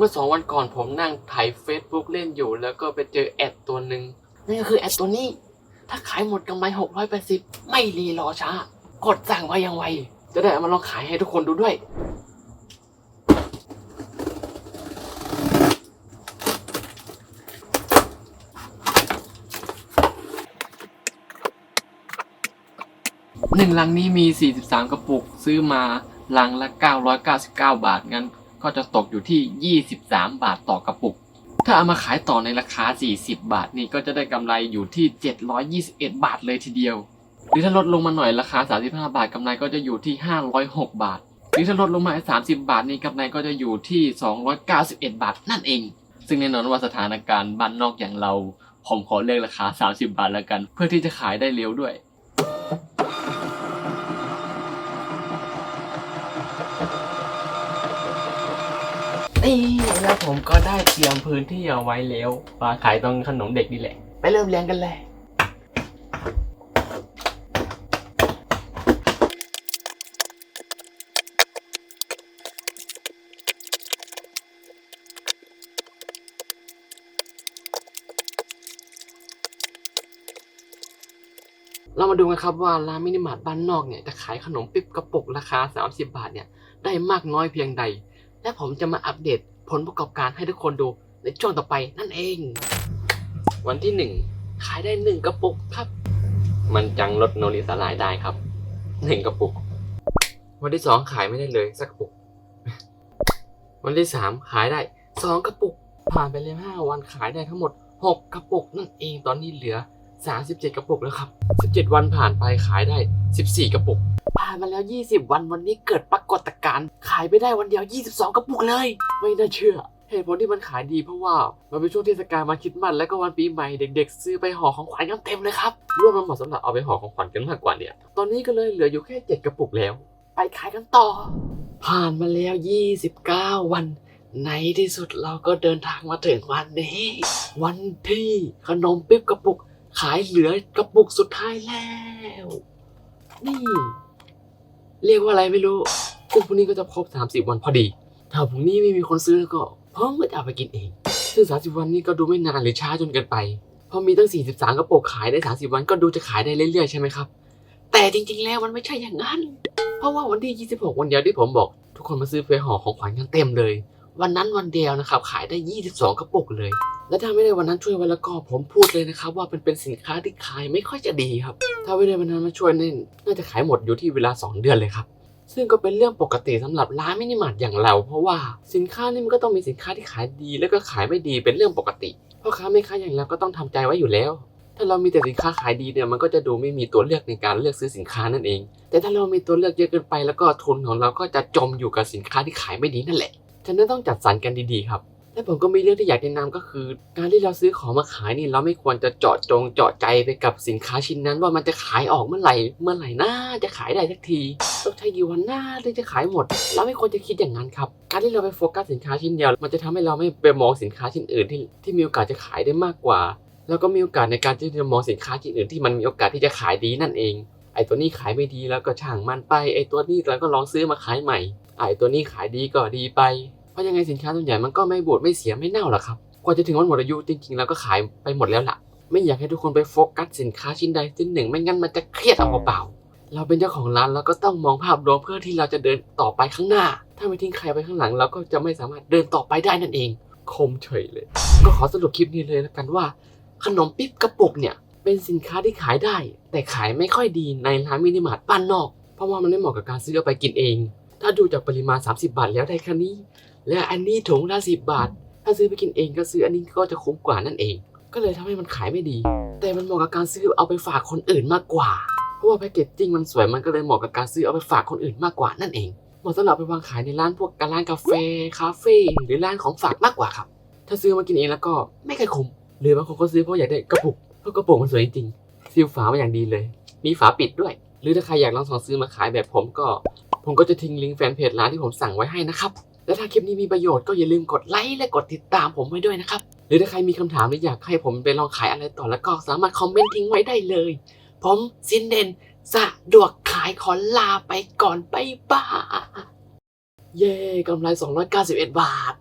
เมื่อสองวันก่อนผมนั่งถ่าย Facebook เล่นอยู่ แล้วก็ไปเจอแอดตัวหนึ่งนั่นก็คือแอดตัวนี้ ถ้าขายหมดกำไรหกร้อยแปดสิบไม่รีรอช้า กดสั่งไว้ยังไว จะได้เอามาลองขายให้ทุกคนดูด้วย หนึ่งลังนี้มี 43 กระปุก ซื้อมาลังละ 999 บาท งั้น ก็จะตกอยู่ที่ 23 บาทต่อกระปุก ถ้าเอามาขายต่อในราคา 40 บาทนี่ก็จะได้กำไรอยู่ที่ 721 บาทเลยทีเดียว หรือถ้าลดลงมาหน่อยราคา 35 บาทกำไรก็จะอยู่ที่ 506 บาท หรือถ้าลดลงมา30 บาทนี่กำไรก็จะอยู่ที่ 291 บาทนั่นเอง ซึ่งแน่นอนว่าสถานการณ์บ้านนอกอย่างเรา ผมขอเลือกราคา 30 บาทแล้วกัน เพื่อที่จะขายได้เร็วด้วย นี่แล้วผมก็ได้เตรียมพื้นที่เอาไว้แล้วมาขายตรงขนมเด็กนี่แหละ ไปเริ่มเรียนกันเลยเรามาดูกันครับว่าร้านมินิมาร์ทบ้านนอกเนี่ยจะขายขนมปิ๊บกระปุกราคา 30 บาทเนี่ยได้มากน้อยเพียงใด และผมจะมาอัปเดตผลประกอบการให้ทุกคนดูในช่วงต่อไปนั่นเอง วันที่หนึ่งขายได้หนึ่งกระปุกครับ มันจังลดโนริสลายได้ครับหนึ่งกระปุก วันที่สองขายไม่ได้เลยสักกระปุก วันที่สามขายได้สองกระปุก ผ่านไปเลยห้าวันขายได้ทั้งหมดหกกระปุกนั่นเองตอนนี้เหลือสามสิบเจ็ดกระปุกแล้วครับสิบเจ็ดวันผ่านไปขายได้ สิบสี่กระปุก ผ่านมาแล้ว 20 วันวันนี้เกิดปรากฏการณ์ขายไปได้วันเดียว 22 กระปุกเลย ไม่น่าเชื่อเหตุผลที่มันขายดีเพราะว่า มันเป็นช่วงเทศกาลมาคิดมันและก็วันปีใหม่เด็กๆ ซื้อไปห่อของขวัญกันเต็มเลยครับรวมมันเหมาะสำหรับเอาไปห่อของขวัญกันมากกว่าเนี่ย ตอนนี้ก็เลยเหลืออยู่แค่ 7 กระปุกแล้ว ไปขายกันต่อ ผ่านมาแล้ว 29 วัน ในที่สุดเราก็เดินทางมาถึงวันนี้ วันที่ขนมปิ๊บกระปุก ขายเหลือกระปุกสุดท้ายแล้ว นี่ เรียกว่าอะไรไม่รู้ซึ่งพรุ่งนี้ก็จะครบ30วันพอดี ถ้าพรุ่งนี้ไม่มีคนซื้อแล้วก็ผมก็จะเอาไปกินเอง ซึ่ง30วันนี้ก็ดูไม่นานหรือช้าจนเกินไป เพราะมีตั้ง43กระปุกขายได้30วันก็ดูจะขายได้เรื่อยๆใช่ไหมครับ แต่จริงๆแล้วมันไม่ใช่อย่างนั้น เพราะว่าวันที่26วันเดียวที่ผมบอก ทุกคนมาซื้อไปห่อของขวัญกันเต็มเลย วันนั้นวันเดียวนะครับขายได้22กระปุกเลย และถ้าไม่ได้วันนั้นช่วยไว้แล้วก็ผมพูดเลยนะครับว่าเป็นเป็นสินค้าที่ขายไม่ค่อยจะดีครับ ถ้าไม่ได้วันนั้นมาช่วยเน่น่าจะขายหมดอยู่ที่เวลา 2 เดือนเลยครับ ซึ่งก็เป็นเรื่องปกติสำหรับร้านมินิมาร์ทอย่างเรา เพราะว่าสินค้านี่มันก็ต้องมีสินค้าที่ขายดีแล้วก็ขายไม่ดีเป็นเรื่องปกติพ่อค้าแม่ค้าอย่างเราก็ต้องทำใจไว้อยู่แล้ว ถ้าเรามีแต่สินค้าขายดีเนี่ยมันก็จะดูไม่มีตัวเลือกในการเลือกซื้อสินค้านั่นเอง แต่ถ้าเรามีตัวเลือกเยอะเกินไปแล้วก็ทุนของเราก็จะจมอยู่กับสินค้าที่ขายไม่ดีนั่นแหละฉะนั้นต้องจัดสรรกันดีๆครับ และผมก็มีเรื่องที่อยากแนะนำก็คือ การที่เราซื้อของมาขายนี่เราไม่ควรจะเจาะจงเจาะใจไปกับสินค้าชิ้นนั้น ว่ามันจะขายออกเมื่อไหร่เมื่อไหร่น่าจะขายได้สักทีต้องใช้กี่วันหน้าถึงจะขายหมด เราไม่ควรจะคิดอย่างนั้นครับการที่เราไปโฟกัสสินค้าชิ้นเดียว มันจะทำให้เราไม่ไปมองสินค้าชิ้นอื่นที่ที่มีโอกาสจะขายได้มากกว่า แล้วก็มีโอกาสในการที่จะมองสินค้าชิ้นอื่นที่มันมีโอกาสที่จะขายดีนั่นเองไอ้ตัวนี้ขายไม่ดีแล้วก็ช่างมันไปไอ้ตัวนี้เราก็ลองซื้อมาขายใหม่ไอ้ตัวนี้ขายดีก็ดีไป ราะยังไงสินค้าส่วนใหญ่มันก็ไม่บูดไม่เสียไม่เน่าหรอกครับ กว่าจะถึงวันหมดอายุจริงๆ แล้วก็ขายไปหมดแล้วล่ะ ไม่อยากให้ทุกคนไปโฟกัสสินค้าชิ้นใดชิ้นหนึ่ง ไม่งั้นมันจะเครียดเอาเปล่าเราเป็นเจ้าของร้านเราก็ต้องมองภาพรวมเพื่อที่เราจะเดินต่อไปข้างหน้า ถ้าไม่ทิ้งใครไปข้างหลังเราก็จะไม่สามารถเดินต่อไปได้นั่นเอง คมเฉยเลย ก็ขอสรุปคลิปนี้เลยแล้วกันว่า ขนมปิ๊บกระปุกเนี่ย เป็นสินค้าที่ขายได้ แต่ขายไม่ค่อยดีในร้านมินิมาร์ทบ้านนอก เพราะว่ามันไม่เหมาะกับการซื้อไปกินเอง ถ้าดูจากปริมาณ 30 บาทแล้วได้แค่นี้ และอันนี้ถุงละสิบบาท ถ้าซื้อไปกินเองก็ซื้ออันนี้ก็จะคุ้มกว่านั่นเอง ก็เลยทำให้มันขายไม่ดี แต่มันเหมาะกับการซื้อเอาไปฝากคนอื่นมากกว่า เพราะว่าแพคเกจจิ้งมันสวยมันก็เลยเหมาะกับการซื้อเอาไปฝากคนอื่นมากกว่านั่นเองเหมาะสำหรับไปวางขายในร้านพวกร้านกาแฟคาเฟ่หรือร้านของฝากมากกว่าครับ ถ้าซื้อมากินเองแล้วก็ไม่ค่อยคุ้มหรือบางคนก็ซื้อเพราะอยากได้กระปุกเพราะกระปุกมันสวยจริงซีลฝามาอย่างดีเลย มีฝาปิดด้วย หรือถ้าใครอยากลองสั่งซื้อมาขายแบบผมก็ ผมก็จะทิ้งลิงก์แฟนเพจร้านที่ผมสั่งไว้ให้นะครับ และถ้าคลิปนี้มีประโยชน์ก็อย่าลืมกดไลค์และกดติดตามผมไว้ด้วยนะครับ หรือถ้าใครมีคำถามหรืออยากให้ผมไปลองขายอะไรต่อแล้วก็สามารถคอมเมนต์ทิ้งไว้ได้เลย ผมซินเดนสะดวกขายขอลาไปก่อนไปบ้า เย่กำไร 291 บาท